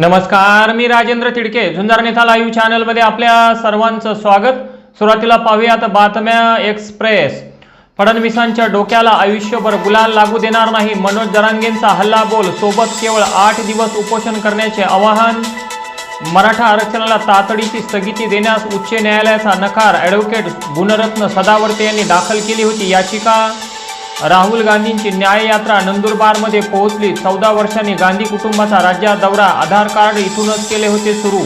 नमस्कार मी राजेंद्र तिडके. झुंजार नेता लाईव्ह चॅनलमध्ये आपल्या सर्वांचं स्वागत. सुरुवातीला पाहूयात बातम्या एक्सप्रेस. फडणवीसांच्या डोक्याला आयुष्यभर गुलाल लागू देणार नाही. मनोज जरांगेंचा हल्ला बोल सोबत केवळ आठ दिवस उपोषण करण्याचे आवाहन. मराठा आरक्षणाला तातडीची स्थगिती देण्यास उच्च न्यायालयाचा नकार. ॲडव्होकेट गुणरत्न सदावर्ते यांनी दाखल केली होती याचिका. राहुल गांधींची न्याययात्रा नंदुरबारमध्ये पोहोचली. चौदा वर्षांनी गांधी कुटुंबाचा राज्यात दौरा आधार कार्ड इथूनच केले होते सुरू.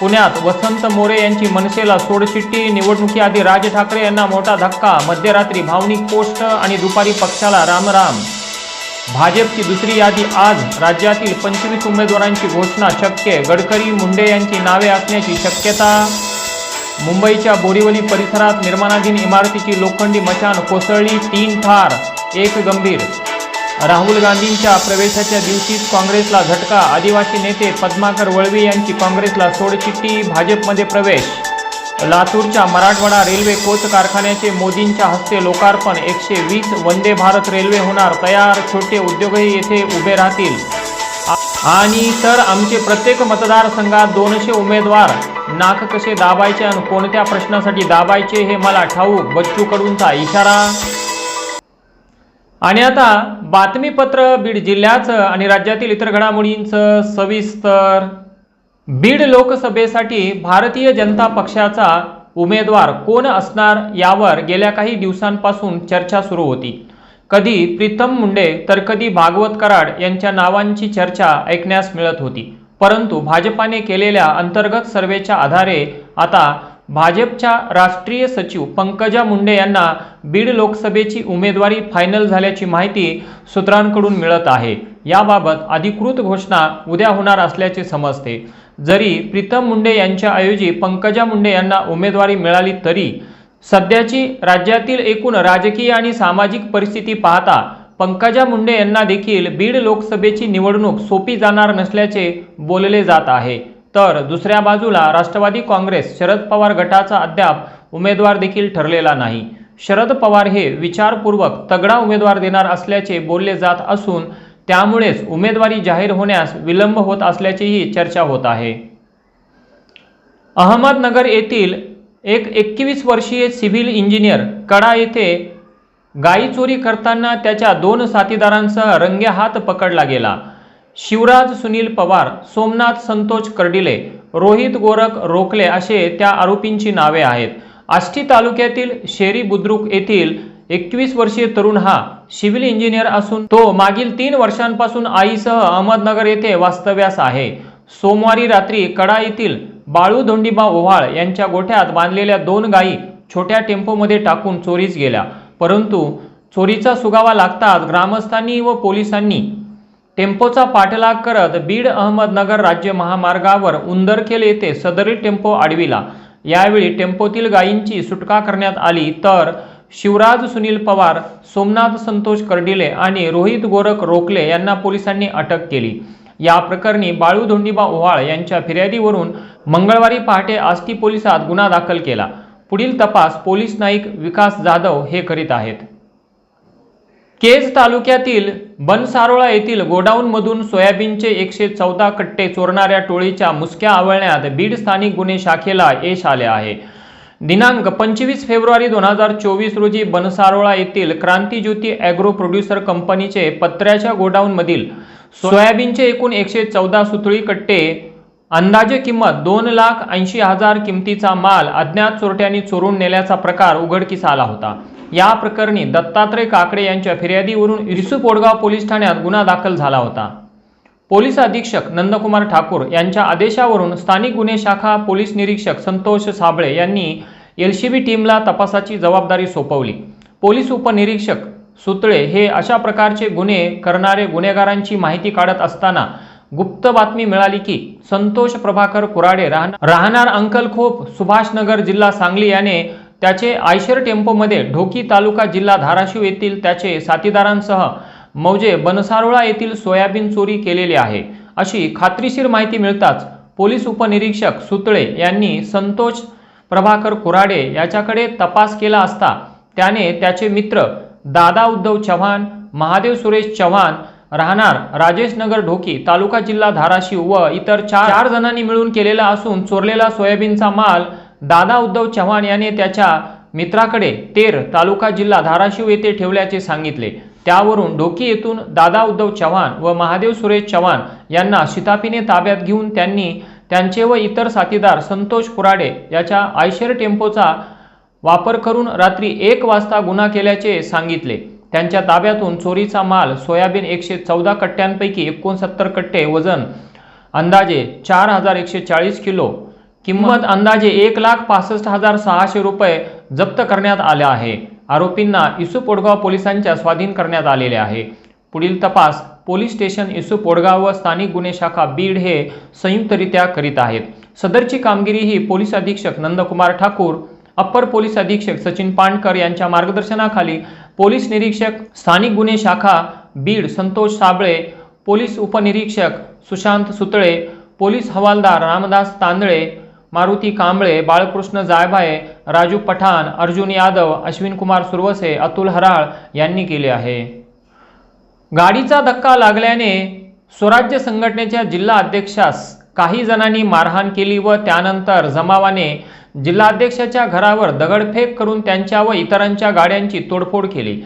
पुण्यात वसंत मोरे यांची मनसेला सोडचिट्टी निवडणुकीआधी राज ठाकरे यांना मोठा धक्का मध्यरात्री भावनिक पोस्ट आणि दुपारी पक्षाला रामराम. भाजपची दुसरी यादी आज राज्यातील पंचवीस उमेदवारांची घोषणा शक्य. गडकरी मुंडे यांची नावे असण्याची शक्यता मुंबईच्या बोरिवली परिसरात निर्माणाधीन इमारतीची लोखंडी मचान कोसळली तीन ठार एक गंभीर. राहुल गांधींच्या प्रवेशाच्या दिवशीच काँग्रेसला झटका आदिवासी नेते पद्माकर वळवी यांची काँग्रेसला सोडचिठ्ठी भाजपमध्ये प्रवेश. लातूरच्या मराठवाडा रेल्वे कोच कारखान्याचे मोदींच्या हस्ते लोकार्पण एकशे वीस वंदे भारत रेल्वे होणार तयार छोटे उद्योगही येथे उभे राहतील. आणि तर आमचे प्रत्येक मतदारसंघात दोनशे उमेदवार. नाक कसे दाबायचे आणि कोणत्या प्रश्नासाठी दाबायचे हे मला ठाऊक बच्चू कडूंचा इशारा. आणि आता बातमीपत्र बीड जिल्ह्याचं आणि राज्यातील इतर घडामोडींचं सविस्तर. बीड लोकसभेसाठी भारतीय जनता पक्षाचा उमेदवार कोण असणार यावर गेल्या काही दिवसांपासून चर्चा सुरू होती. कधी प्रीतम मुंडे तर कधी भागवत कराड यांच्या नावांची चर्चा ऐकण्यास मिळत होती. परंतु भाजपाने केलेल्या अंतर्गत सर्वेच्या आधारे आता भाजपच्या राष्ट्रीय सचिव पंकजा मुंडे यांना बीड लोकसभेची उमेदवारी फायनल झाल्याची माहिती सूत्रांकडून मिळत आहे. याबाबत अधिकृत घोषणा उद्या होणार असल्याचे समजते. जरी प्रीतम मुंडे यांच्याऐवजी पंकजा मुंडे यांना उमेदवारी मिळाली तरी सध्याची राज्यातील एकूण राजकीय आणि सामाजिक परिस्थिती पाहता पंकजा मुंडे यांना देखील बीड लोकसभेची निवडणूक सोपी जाणार नसल्याचे बोलले जात आहे. तर दुसऱ्या बाजूला राष्ट्रवादी काँग्रेस शरद पवार गटाचा अद्याप उमेदवार देखील ठरलेला नाही. शरद पवार हे विचारपूर्वक तगडा उमेदवार देणार असल्याचे बोलले जात असून त्यामुळेच उमेदवारी जाहीर होण्यास विलंब होत असल्याचीही चर्चा होत आहे. अहमदनगर येथील एक एकवीस वर्षीय सिव्हिल इंजिनियर कडा येथे गाई चोरी करताना त्याच्या दोन साथीदारांसह रंगेहात पकडला गेला. शिवराज सुनील पवार सोमनाथ संतोष कर्डिले रोहित गोरख रोखले असे त्या आरोपींची नावे आहेत. आष्टी तालुक्यातील शेरी बुद्रुक येथील एकवीस वर्षीय तरुण हा सिव्हिल इंजिनियर असून तो मागील तीन वर्षांपासून आईसह अहमदनगर येथे वास्तव्यास आहे. सोमवारी रात्री कडा येथील बाळू धोंडीबा ओव्हाळ यांच्या गोठ्यात बांधलेल्या दोन गायी छोट्या टेम्पोमध्ये टाकून चोरीस गेल्या. परंतु चोरीचा सुगावा लागताच ग्रामस्थांनी व पोलिसांनी टेम्पोचा पाठलाग करत बीड अहमदनगर राज्य महामार्गावर उंदरखेल येथे सदरील टेम्पो आडविला. यावेळी टेम्पोतील गायींची सुटका करण्यात आली तर शिवराज सुनील पवार सोमनाथ संतोष कर्डिले आणि रोहित गोरख रोकले यांना पोलिसांनी अटक केली. या प्रकरणी बाळू धोंडीबा ओहाळ यांच्या फिर्यादीवरून मंगळवारी पहाटे आष्टी पोलिसात गुन्हा दाखल केला. पुढील तपास पोलीस नाईक विकास जाधव हे करीत आहेत. केज तालुक्यातील बनसारोळा येथील गोडाऊनमधून सोयाबीनचे एकशे चौदा कट्टे चोरणाऱ्या टोळीच्या मुसक्या आवळण्यात बीड स्थानिक गुन्हे शाखेला यश आले आहे. दिनांक पंचवीस फेब्रुवारी दोन हजार चोवीस रोजी बनसारोळा येथील क्रांतीज्योती ॲग्रो प्रोड्युसर कंपनीचे पत्र्याच्या गोडाऊनमधील सोयाबीनचे एकूण एकशे चौदा सुतळी कट्टे अंदाजे किंमत दोन लाख ऐंशी हजार किमतीचा माल अज्ञात चोरट्यांनी चोरून नेल्याचा प्रकार उघडकीस आला होता. या प्रकरणी दत्तात्रय काकडे यांच्या फिर्यादीवरून इरसू पोडगाव पोलीस ठाण्यात गुन्हा दाखल झाला होता. पोलीस अधीक्षक नंदकुमार ठाकूर यांच्या आदेशावरून स्थानिक गुन्हे शाखा पोलीस निरीक्षक संतोष साबळे यांनी एलसीबी टीमला तपासाची जबाबदारी सोपवली. पोलीस उपनिरीक्षक सुतळे हे अशा प्रकारचे गुन्हे करणारे गुन्हेगारांची माहिती काढत असताना गुप्त बातमी मिळाली की संतोष प्रभाकर कुराडे राहणार अंकलखोप सुभाषनगर जिल्हा सांगली याने त्याचे आयशर टेम्पोमध्ये ढोकी तालुका जिल्हा धाराशिव येथील त्याचे साथीदारांसह मौजे बनसारोळा येथील सोयाबीन चोरी केलेली आहे. अशी खात्रीशीर माहिती मिळताच पोलीस उपनिरीक्षक सुतळे यांनी संतोष प्रभाकर कुराडे याच्याकडे तपास केला असता त्याने त्याचे मित्र दादा उद्धव चव्हाण महादेव सुरेश चव्हाण राहणार राजेश नगर ढोकी तालुका जिल्हा धाराशिव व इतर चार चार जणांनी मिळून केलेला असून चोरलेला सोयाबीनचा माल दादा उद्धव चव्हाण याने त्याच्या मित्राकडे तेर तालुका जिल्हा धाराशिव येथे ठेवल्याचे सांगितले. त्यावरून ढोकी येथून दादा उद्धव चव्हाण व महादेव सुरेश चव्हाण यांना शितापीने ताब्यात घेऊन त्यांनी त्यांचे व इतर साथीदार संतोष कुराडे याच्या आयशर टेम्पोचा वापर करून रात्री एक वाजता गुन्हा केल्याचे सांगितले. त्यांच्या ताब्यातून चोरीचा माल सोयाबीन एकशे चौदा कट्ट्यांपैकी एकोणसत्तर कट्टे वजन अंदाजे चार हजार एकशे चाळीस किलो किंमत अंदाजे एक लाख पासष्ट हजार सहाशे रुपये जप्त करण्यात आले आहे. आरोपींना इसू पोडगाव पोलिसांच्या स्वाधीन करण्यात आलेले आहे. पुढील तपास पोलीस स्टेशन इसू पोडगाव व स्थानिक गुन्हे शाखा बीड हे संयुक्तरित्या करीत आहेत. सदरची कामगिरी ही पोलीस अधीक्षक नंदकुमार ठाकूर अप्पर पोलीस अधीक्षक सचिन पांडकर यांच्या मार्गदर्शनाखाली पोलीस निरीक्षक स्थानिक गुन्हे शाखा बीड संतोष साबळे पोलीस उपनिरीक्षक सुशांत सुतळे पोलीस हवालदार रामदास तांदळे मारुती कांबळे बाळकृष्ण जायभाये राजू पठाण अर्जुन यादव अश्विन कुमार सुरवसे अतुल हराळ यांनी केले आहे. गाडीचा धक्का लागल्याने स्वराज्य संघटनेच्या जिल्हा अध्यक्षास काही जणांनी मारहाण केली व त्यानंतर जमावाने जिल्हाध्यक्षाच्या घरावर दगडफेक करून त्यांच्या व इतरांच्या गाड्यांची तोडफोड केली.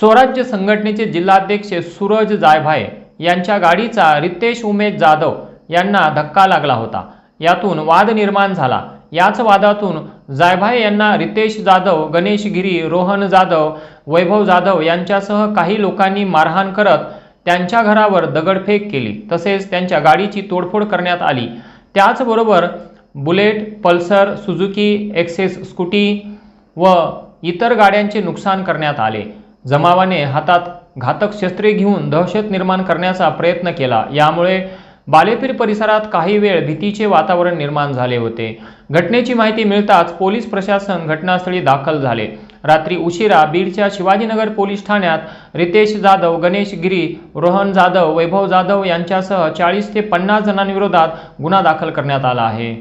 स्वराज्य संघटनेचे जिल्हाध्यक्ष सूरज जायभाये यांच्या गाडीचा रितेश उमेश जाधव यांना धक्का लागला होता. यातून वाद निर्माण झाला. याच वादातून जायभाये यांना रितेश जाधव गणेश गिरी रोहन जाधव वैभव जाधव यांच्यासह काही लोकांनी मारहाण करत त्यांच्या घरावर दगडफेक केली. तसेच त्यांच्या गाडीची तोडफोड करण्यात आली. त्याचबरोबर Bullet Pulsar Suzuki Access scooty व इतर गाड्यांचे नुकसान करण्यात आले. जमावाने हातात घातक शस्त्रे घेऊन दहशत निर्माण करण्याचा प्रयत्न केला. यामुळे बालेपीर परिसरात काही वेळ भीतीचे वातावरण निर्माण झाले होते. घटनेची माहिती मिळताच पोलीस प्रशासन घटनास्थळी दाखल झाले. रात्री उशिरा बीडच्या शिवाजीनगर पोलीस ठाण्यात रितेश जाधव गणेश गिरी रोहन जाधव वैभव जाधव यांच्यासह चाळीस ते पन्नास जणांविरोधात गुन्हा दाखल करण्यात आला आहे.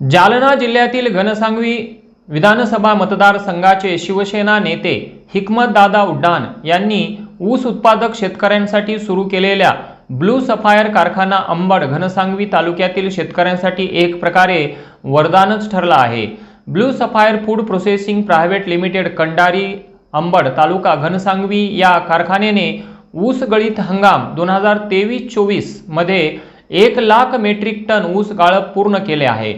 जालना जिल्ह्यातील घनसांगवी विधानसभा मतदारसंघाचे शिवसेना नेते हिकमतदादा उड्डाण यांनी ऊस उत्पादक शेतकऱ्यांसाठी सुरू केलेल्या ब्लू सफायर कारखाना अंबड घनसांगवी तालुक्यातील शेतकऱ्यांसाठी एक प्रकारे वरदानच ठरला आहे. Blue sapphire food processing private limited Kandari Ambad taluka Ghansawangi या कारखान्याने ऊस गळीत हंगाम दोन हजार तेवीस चोवीसमध्ये एक लाख मेट्रिक टन ऊस गाळप पूर्ण केले आहे.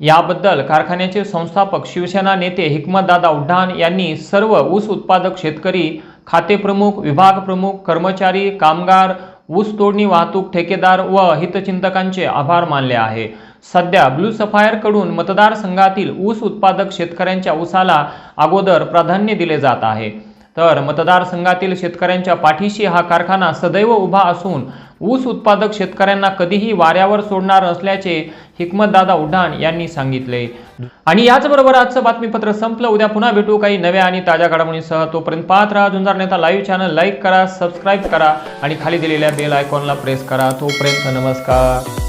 याबद्दल कारखान्याचे संस्थापक शिवसेना नेते हिकमतदादा उड्डाण यांनी सर्व ऊस उत्पादक शेतकरी खातेप्रमुख विभाग प्रमुख कर्मचारी कामगार ऊस तोडणी वाहतूक ठेकेदार व हितचिंतकांचे आभार मानले आहे. सध्या ब्लू सफायरकडून मतदारसंघातील ऊस उत्पादक शेतकऱ्यांच्या ऊसाला अगोदर प्राधान्य दिले जात आहे. तर मतदारसंघातील शेतकऱ्यांच्या पाठीशी हा कारखाना सदैव उभा असून ऊस उत्पादक शेतकऱ्यांना कधीही वाऱ्यावर सोडणार असल्याचे हिकमतदादा उड्डाण यांनी सांगितले. आणि याचबरोबर आजचं बातमीपत्र संपलं. उद्या पुन्हा भेटू काही नव्या आणि ताज्या घडामोडींसह. तोपर्यंत पाहत राहा Zunjar Neta live channel like करा सबस्क्राईब करा आणि खाली दिलेल्या बेल आयकॉनला प्रेस करा. तोपर्यंत नमस्कार.